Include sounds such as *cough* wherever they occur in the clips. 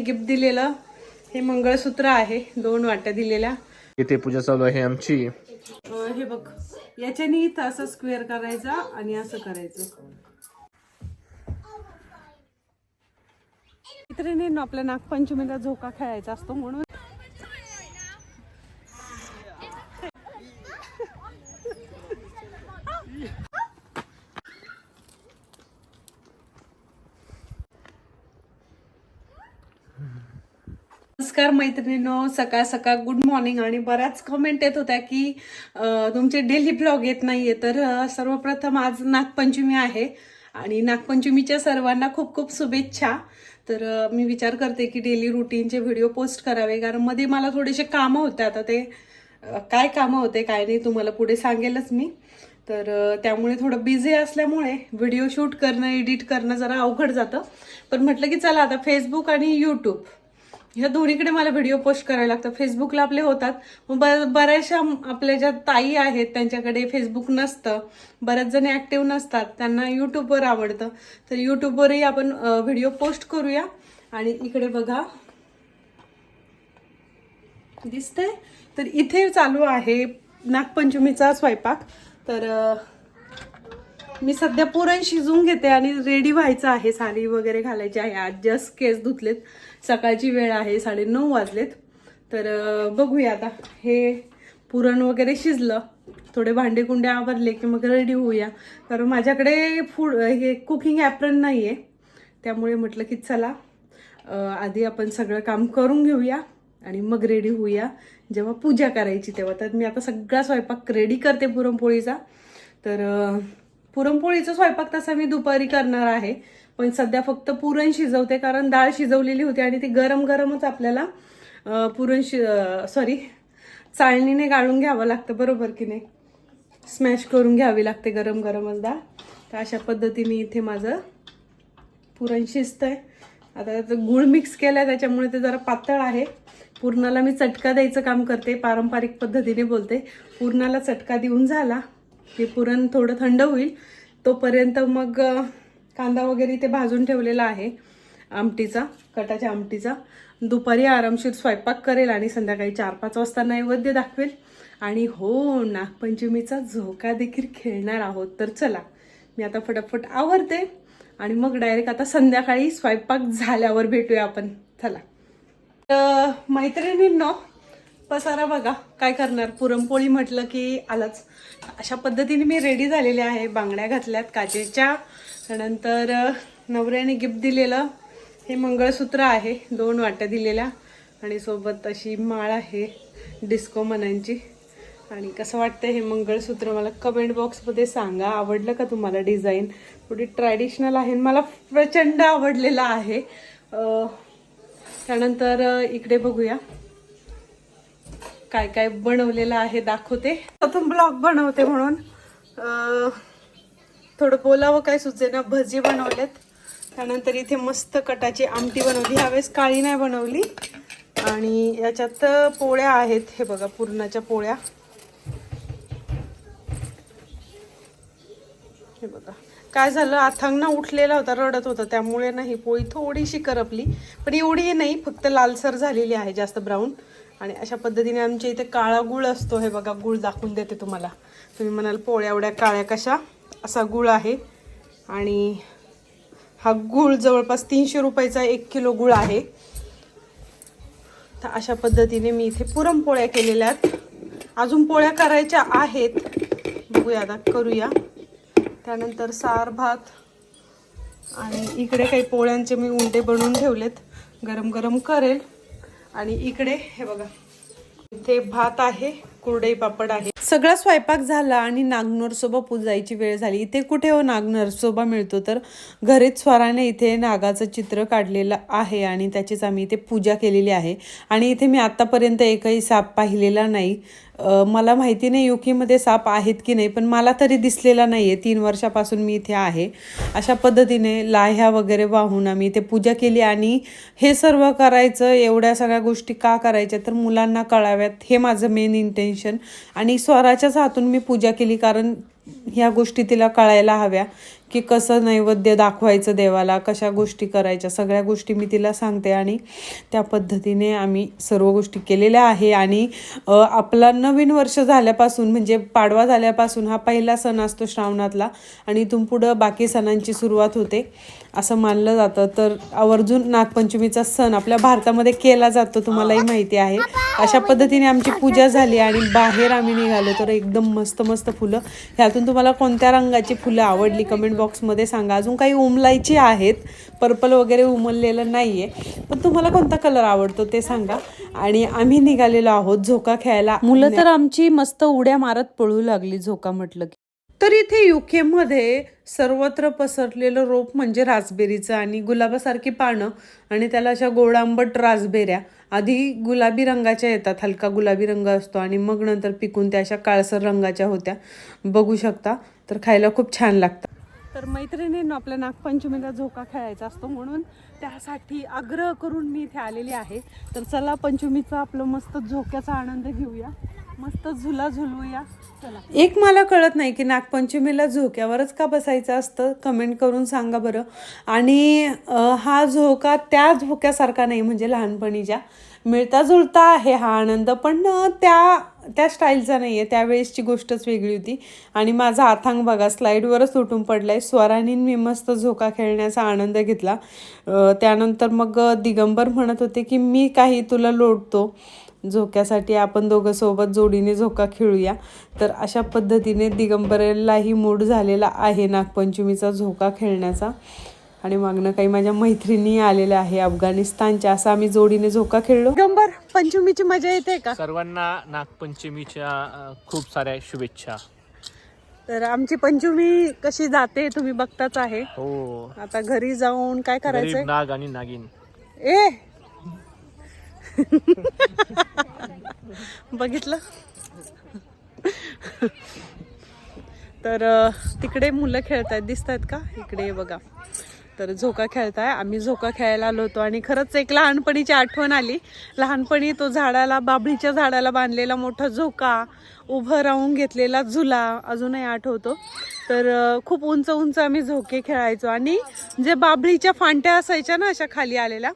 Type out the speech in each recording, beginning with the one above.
Gift दिलेलं हे मंगळसूत्र आहे दोन वाट्या दिलेल्या. इथे पूजा चालू आहे आमची. हे बघ याच्याने इथं असं स्क्वेअर करायचा आणि असं करायचं. मित्रांनी आपल्या नागपंचमीला झोका खेळायचा असतो म्हणून नमस्कार मैत्रिणींनो. सकाळ सकाळ गुड मॉर्निंग आणि बऱ्याच कमेंट येत होत्या की तुमचे डेली ब्लॉग येत नाहीये. तर सर्वप्रथम आज नागपंचमी आहे आणि नागपंचमीच्या सर्वांना खूप खूप शुभेच्छा. तर मी विचार करते की डेली रुटीनचे व्हिडिओ पोस्ट करावे. कारण मध्ये मला थोडेसे कामं होते. आता ते काय कामं होते काय नाही तुम्हाला पुढे सांगेलच मी. तर त्यामुळे थोडं बिझी असल्यामुळे व्हिडिओ शूट करणं एडिट करणं जरा अवघड जातं. पण म्हटलं की चला आता फेसबुक आणि यूट्यूब ह्या दोन्हीकडे मला व्हिडिओ पोस्ट करायला लागतं फेसबुकला आपले होतात. मग बऱ्याचशा आपल्या ज्या ताई आहेत त्यांच्याकडे फेसबुक नसतं. बऱ्याच जण ऍक्टिव्ह नसतात. त्यांना यूट्यूबवर आवडतं. तर यूट्यूबवरही आपण व्हिडिओ पोस्ट करूया. आणि इकडे बघा. दिसतंय? तर इथे चालू आहे नागपंचमीचा स्वयंपाक. तर मी सध्या पुरण शिजवून घेते आणि रेडी व्हायचं आहे. साडी वगैरे घालायची आहे. आज जस्ट केस धुतलेत. सकाळची वेळ आहे साडेनऊ वाजलेत. तर बघूया आता. हे पुरण वगैरे शिजलं. थोडे भांडे कुंडे आवरले की मग रेडी होऊया. कारण माझ्याकडे फूड हे कुकिंग ॲप्रन नाही आहे त्यामुळे म्हटलं की चला आधी आपण सगळं काम करून घेऊया आणि मग रेडी होऊया. जेव्हा पूजा करायची तेव्हा. तर मी आता सगळा स्वयंपाक रेडी करते पुरणपोळीचा. तर पुरणपोळीचा स्वयंपाक तसा मी दुपारी करणार आहे. पण सध्या फक्त पुरण शिजवते कारण डाळ शिजवलेली होती आणि ती गरम गरमच आपल्याला पुरण शि सॉरी चाळणीने गाळून घ्यावं लागतं बरोबर की नाही? स्मॅश करून घ्यावी लागते गरम गरमच डाळ. तर अशा पद्धतीने इथे माझं पुरण शिजतंय. आता त्याचं गुळ मिक्स केलाय त्याच्यामुळे ते जरा पातळ आहे. पूर्णाला मी चटका द्यायचं काम करते पारंपरिक पद्धतीने बोलते. पूर्णाला चटका देऊन झाला. की पुरण थोडं थंड होईल. तोपर्यंत मग कांदा वगैरे ते भाजून ठेवलेला आहे आमटीचा कटाच्या आमटीचा. दुपारी आरामशीर स्वयंपाक करेल आणि संध्याकाळी चार पाच वाजता नैवेद्य दाखवेल. आणि हो नागपंचमीचा झोका देखील खेळणार आहोत. तर चला मी आता फटाफट आवरते आणि मग डायरेक्ट आता संध्याकाळी स्वयंपाक झाल्यावर भेटूया आपण. चला. तर मैत्रिणींनो पसारा बघा काय करणार? पुरणपोळी म्हटलं की आलाच. अशा पद्धतीने मी रेडी झालेले आहे. बांगड्या घातल्यात काचेच्या त्यानंतर नवऱ्याने गिफ्ट दिलेलं. हे मंगळसूत्र आहे दोन वाट्या दिलेल्या. आणि सोबत अशी माळ आहे डिस्को मनांची. आणि कसं वाटतं हे मंगळसूत्र मला कमेंट बॉक्समध्ये सांगा. आवडलं का तुम्हाला डिझाईन थोडी ट्रॅडिशनल आहे आणि मला प्रचंड आवडलेलं आहे. त्यानंतर इकडे बघूया. काय काय बनवलेलं आहे दाखवते. प्रथम ब्लॉग बनवते म्हणून. थोडं बोलावं काय सुचेना भजी बनवलेत. त्यानंतर इथे मस्त कटाची आमटी बनवली. ह्यावेळेस काळी नाही बनवली. आणि याच्यात पोळ्या आहेत. हे बघा पुरणाच्या पोळ्या. हे बघा. काय झालं अथांग उठलेला होता रडत होता. त्यामुळे नाही पोळी थोडीशी करपली. पण एवढी नाही फक्त लालसर झालेली आहे जास्त ब्राऊन आणि अशा पद्धतीने आमच्या इथे काळा गुळ असतो. हे बघा गुळ दाखवून देते तुम्हाला. तुम्ही म्हणाल पोळ्या एवढ्या काळ्या कशा? असा गुळ आहे. आणि हा गुळ जवळपास तीनशे रुपयाचा एक किलो गुळ आहे. तर अशा पद्धतीने मी इथे पुरणपोळ्या केलेल्या आहेत. अजून पोळ्या करायच्या आहेत. बघूया आता करूया. त्यानंतर सार भात आणि इकडे काही पोळ्यांचे मी उंडे बनवून ठेवलेत. गरम गरम करेल. आणि इकडे हे बघा इथे भात आहे. कुरडई पापड आहे. सगळा स्वयंपाक झाला आणि नागनरसोबा पूजायची वेळ झाली. इथे कुठे हो नागनरसोबा मिळतो? तर घरीच स्वराने इथे नागाचं चित्र काढलेलं आहे आणि त्याचीच आम्ही इथे पूजा केलेली आहे. आणि इथे मी आत्तापर्यंत एकही साप पाहिलेला नाही. मला माहिती नाही युकीमध्ये साप आहेत की नाही पण मला तरी दिसलेला नाही आहे तीन वर्षापासून मी इथे आहे. अशा पद्धतीने लाह्या वगैरे वाहून आम्ही इथे पूजा केली आणि हे सर्व करायचं एवढ्या सगळ्या गोष्टी का करायच्या तर मुलांना कळाव्यात. हे माझं मेन इंटेन्शन आणि स्वराच्याच हातून मी पूजा केली कारण ह्या गोष्टी तिला कळायला हव्या. की कसं नैवेद्य दाखवायचं देवाला कशा गोष्टी करायच्या सगळ्या गोष्टी मी तिला सांगते आणि त्या पद्धतीने आम्ही सर्व गोष्टी केलेल्या आहे. आणि आपला नवीन वर्ष झाल्यापासून म्हणजे पाडवा झाल्यापासून हा पहिला सण असतो श्रावणातला आणि इथून पुढं बाकी सणांची सुरुवात होते असं मानलं जातं. तर आवर्जून नागपंचमीचा सण आपल्या भारतामध्ये केला जातो तुम्हालाही माहिती आहे. अशा पद्धतीने आमची पूजा झाली आणि बाहेर आम्ही निघालो. तर एकदम मस्त मस्त फुलं. ह्यातून तुम्हाला कोणत्या रंगाची फुलं आवडली? कमेंट बॉक्समध्ये सांगा. अजून काही उमलायची आहेत. पर्पल वगैरे उमललेलं नाही आहे पण तुम्हाला कोणता कलर आवडतो ते सांगा. आणि आम्ही निघालेलो आहोत झोका खेळायला. मुलं तर आमची मस्त उड्या मारत पळू लागली झोका म्हटलं की. तर इथे युके मध्ये सर्वत्र पसरलेलं रोप म्हणजे रासबेरीचं आणि गुलाबासारखी पानं आणि त्याला अशा गोड आंबट रासबेऱ्या. आधी गुलाबी रंगाच्या येतात. हलका गुलाबी रंग असतो आणि मग नंतर पिकून त्या अशा काळसर रंगाच्या होत्या. बघू शकता. तर खायला खूप छान लागतात तर मैत्रिणीनं आपल्या नागपंचमीला झोका खेळायचा असतो म्हणून त्यासाठी आग्रह करून मी इथे आलेली आहे. तर चला पंचमीचा आपलं मस्त झोक्याचा आनंद घेऊया. मस्त झुला झुलवूया. चला. एक मला कळत नाही की नागपंचमीला झोक्यावरच का बसायचं असतं? कमेंट करून सांगा बरं. आणि हा झोका त्या झोक्यासारखा नाही म्हणजे लहानपणीच्या. मिळता जुळता आहे हा आनंद पण त्या त्या स्टाईलचा नाही आहे त्यावेळेसची गोष्टच वेगळी होती. आणि माझा आथांग बघा स्लाईडवरच तुटून आहे स्वरानी मी मस्त झोका खेळण्याचा आनंद घेतला. त्यानंतर मग दिगंबर म्हणत होते की मी काही तुला लोटतो. झोक्यासाठी आपण दोघं सोबत जोडीने झोका खेळूया. तर अशा पद्धतीने दिगंबरलाही मूड झालेला आहे नागपंचमीचा झोका खेळण्याचा. आणि मागणं काही माझ्या मैत्रिणी आलेल्या आहे अफगाणिस्तानच्या असं आम्ही जोडीने झोका खेळलो. दिगंबर पंचमीची मजा येते का? सर्वांना नागपंचमीच्या खूप साऱ्या शुभेच्छा. तर आमची पंचमी कशी जाते तुम्ही बघताच आहे. हो. आता घरी जाऊन काय करायचंय? गरीब नाग आणि नागिन. ए! *laughs* बघितलं? तर तिकडे मुलं खेळत आहेत दिसत आहेत का? इकडे बघा. तर झोका खेळताय. आम्ही झोका खेळायला आलो होतो आणि खरंच एक लहानपणीची आठवण आली. लहानपणी तो झाडाला बाभळीच्या झाडाला बांधलेला मोठा झोका उभं राहून घेतलेला झुला अजूनही आठवतो. तर खूप उंच उंच आम्ही झोके खेळायचो आणि जे बाभळीच्या फांट्या असायच्या ना अशा खाली आलेल्या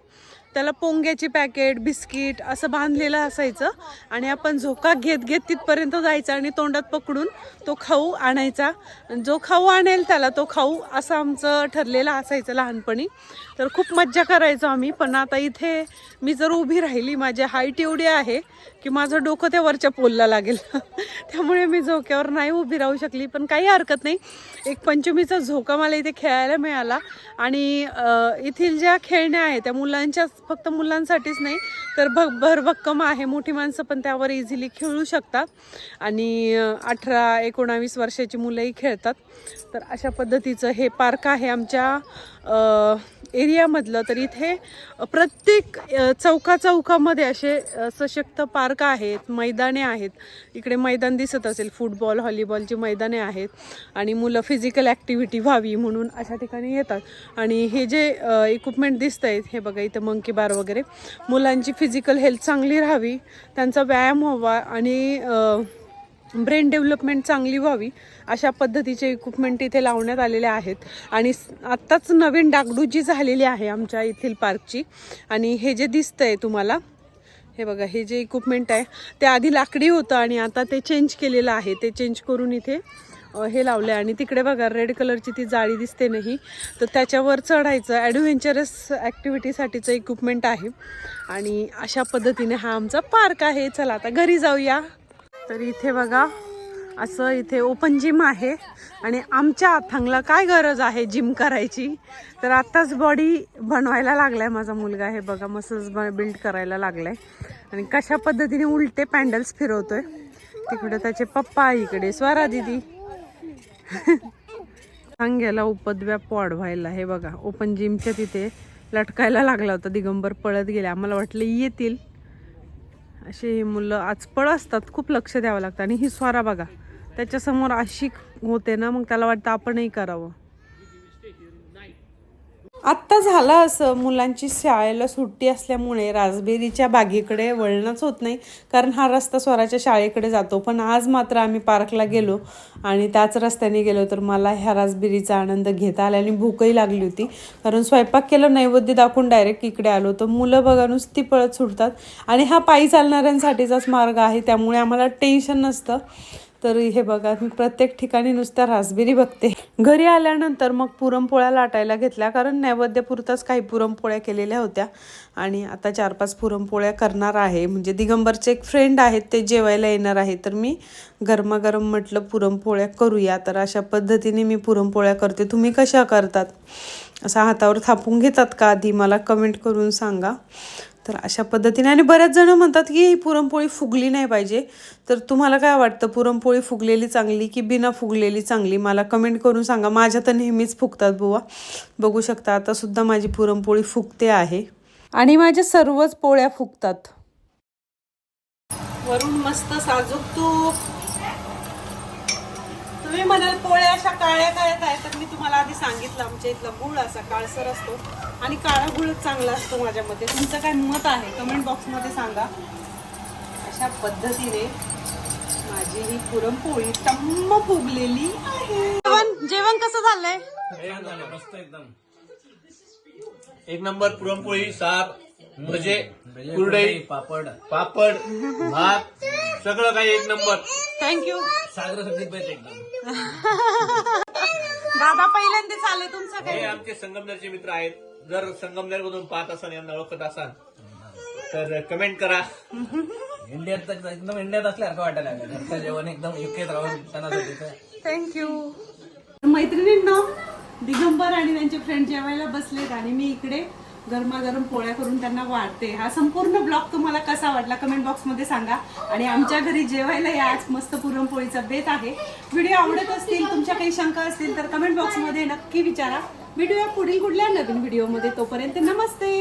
त्याला पोंग्याची पॅकेट बिस्किट असं बांधलेलं असायचं आणि आपण झोका घेत घेत तिथपर्यंत जायचं आणि तोंडात पकडून तो खाऊ आणायचा. जो खाऊ आणेल त्याला तो खाऊ असं आमचं ठरलेलं असायचं लहानपणी. तर खूप मज्जा करायचो आम्ही पण आता इथे मी जर उभी राहिली माझी हाईट एवढी आहे की माझं डोकं त्या वरच्या पोलला लागेल. *laughs* त्यामुळे मी झोक्यावर नाही उभी राहू शकली पण काही हरकत नाही. एक पंचमीचा झोका मला इथे खेळायला मिळाला आणि येथील ज्या खेळण्या आहेत त्या मुलांच्या फक्त मुलांसाठीच नाही तर भग भरभक्कम आहे. मोठी माणसं पण त्यावर इझिली खेळू शकतात. आणि अठरा एकोणावीस वर्षाची मुलंही खेळतात. तर अशा पद्धतीचं हे पार्क आहे आमच्या एरियामधलं तर इथे प्रत्येक चौकाचौकामध्ये चौका चौकामध्ये असे सशक्त पार्क आहेत मैदाने आहेत. इकडे मैदान दिसत असेल फुटबॉल हॉलीबॉलची मैदाने आहेत आणि मुलं फिजिकल ॲक्टिव्हिटी व्हावी म्हणून अशा ठिकाणी येतात. आणि हे जे इक्विपमेंट दिसत आहेत हे बघा इथं मंकी बार वगैरे मुलांची फिजिकल हेल्थ चांगली राहावी त्यांचा व्यायाम व्हावा आणि ब्रेन डेव्हलपमेंट चांगली व्हावी अशा पद्धतीचे इक्विपमेंट इथे लावण्यात आलेले आहेत. आणि आत्ताच नवीन डागडुजी झालेली आहे आमच्या येथील पार्कची. आणि हे जे दिसतंय तुम्हाला हे बघा हे जे इक्विपमेंट आहे ते आधी लाकडी होतं आणि आता ते चेंज केलेलं आहे. ते चेंज करून इथे हे लावले आणि तिकडे बघा रेड कलरची ती जाळी दिसते नाही. तर त्याच्यावर चढायचं ॲडव्हेंचरस ॲक्टिव्हिटीसाठीचं इक्विपमेंट आहे. आणि अशा पद्धतीने हा आमचा पार्क आहे. चला आता घरी जाऊया. तर इथे बघा असं इथे ओपन जिम आहे. आणि आमच्या अथांगला काय गरज आहे जिम करायची? तर आत्ताच बॉडी बनवायला लागलाय माझा मुलगा. हे बघा मसल्स बिल्ड करायला लागलाय. आणि कशा पद्धतीने उलटे पॅन्डल्स फिरवतोय. तिकडे त्याचे पप्पा इकडे स्वरा दिदी. सांग्याला उपद्व्याप वाढवायला हे बघा ओपन जिमच्या तिथे लटकायला लागला होता. दिगंबर पळत गेले. आम्हाला वाटलं येतील. असे ही मुलं आचपळ असतात खूप लक्ष द्यावं लागतं. आणि ही स्वारा बघा त्याच्यासमोर अशी होते ना मग त्याला वाटतं आपणही करावं. आत्ता झालं असं. मुलांची शाळेला सुट्टी असल्यामुळे राजबेरीच्या बागेकडे वळणच होत नाही. कारण हा रस्ता स्वराच्या शाळेकडे जातो. पण आज मात्र आम्ही पार्कला गेलो आणि त्याच रस्त्याने गेलो तर मला ह्या राजबेरीचा आनंद घेता आला आणि भूकही लागली होती. कारण स्वयंपाक केलं नैवेद्य दाखवून डायरेक्ट इकडे आलो. तर मुलं बघा नुसती पळत सुटतात. आणि हा पायी चालणाऱ्यांसाठीचाच मार्ग आहे. त्यामुळे आम्हाला टेन्शन नसतं. तर हे बघा मी प्रत्येक ठिकाणी नुसत्या रासबेरी बघते. घरी आल्यानंतर मग पुरणपोळ्या लाटायला घेतल्या कारण नैवेद्यपुरताच काही पुरणपोळ्या केलेल्या होत्या. आणि आता चार पाच पुरणपोळ्या करणार आहे. म्हणजे दिगंबरचे एक फ्रेंड आहेत ते जेवायला येणार आहे. तर मी गरमागरम म्हटलं पुरणपोळ्या करूया. तर अशा पद्धतीने मी पुरणपोळ्या करते. तुम्ही कशा करतात? असा हातावर थापून घेतात का आधी? मला कमेंट करून सांगा. तर अशा पद्धतीने. आणि बऱ्याच जणं म्हणतात की ही पुरणपोळी फुगली नाही पाहिजे. तर तुम्हाला काय वाटतं? पुरणपोळी फुगलेली चांगली की बिना फुगलेली चांगली? मला कमेंट करून सांगा. माझ्या तर नेहमीच फुगतात बुवा. बघू शकता आता सुद्धा माझी पुरणपोळी फुगते आहे. आणि माझ्या सर्वच पोळ्या फुगतात. वरून मस्त साजूक तूप. तुम्ही म्हणाल पोळ्या अशा काळ्या काळ्यात आहे तर मी तुम्हाला आधी सांगितलं आमच्या इथला गुळ असा काळसर असतो आणि काळा गुळच चांगला असतो माझ्यामध्ये. तुमचं काय मत आहे? कमेंट बॉक्समध्ये सांगा. अशा पद्धतीने माझी ही पुरणपोळी टम्म फुगलेली आहे. जेवण जेवण कसं झालंय? एक नंबर पुरणपोळी साप भजे कुरडई पापड. पापड भात सगळं काही एक नंबर. थँक्यू सागर एकदम. दादा पहिल्यांदाच आले तुमचं हे काय आमचे संगमनेरचे मित्र आहेत. जर संगमनेर मधून पाहत असाल यांना ओळखत असाल तर कमेंट करा. इंडियात तर एकदम इंडियात असल्यासारखं वाटायला लागलं. घरचं जेवण एकदम युकेत राहून सणासाठी थँक्यू मैत्रिणींना दिगंबर आणि त्यांचे फ्रेंड जेवायला बसलेत आणि मी इकडे गरमागरम पोळ्या करून त्यांना वाढते. हा संपूर्ण ब्लॉग तुम्हाला कसा वाटला कमेंट बॉक्समध्ये सांगा. आणि आमच्या घरी जेवायला या आज मस्त पुरणपोळीचा बेत आहे. व्हिडिओ आवडत असतील तुमच्या काही शंका असतील तर कमेंट बॉक्समध्ये नक्की विचारा. व्हिडिओ पुढील कुठल्या नवीन व्हिडिओमध्ये तोपर्यंत नमस्ते.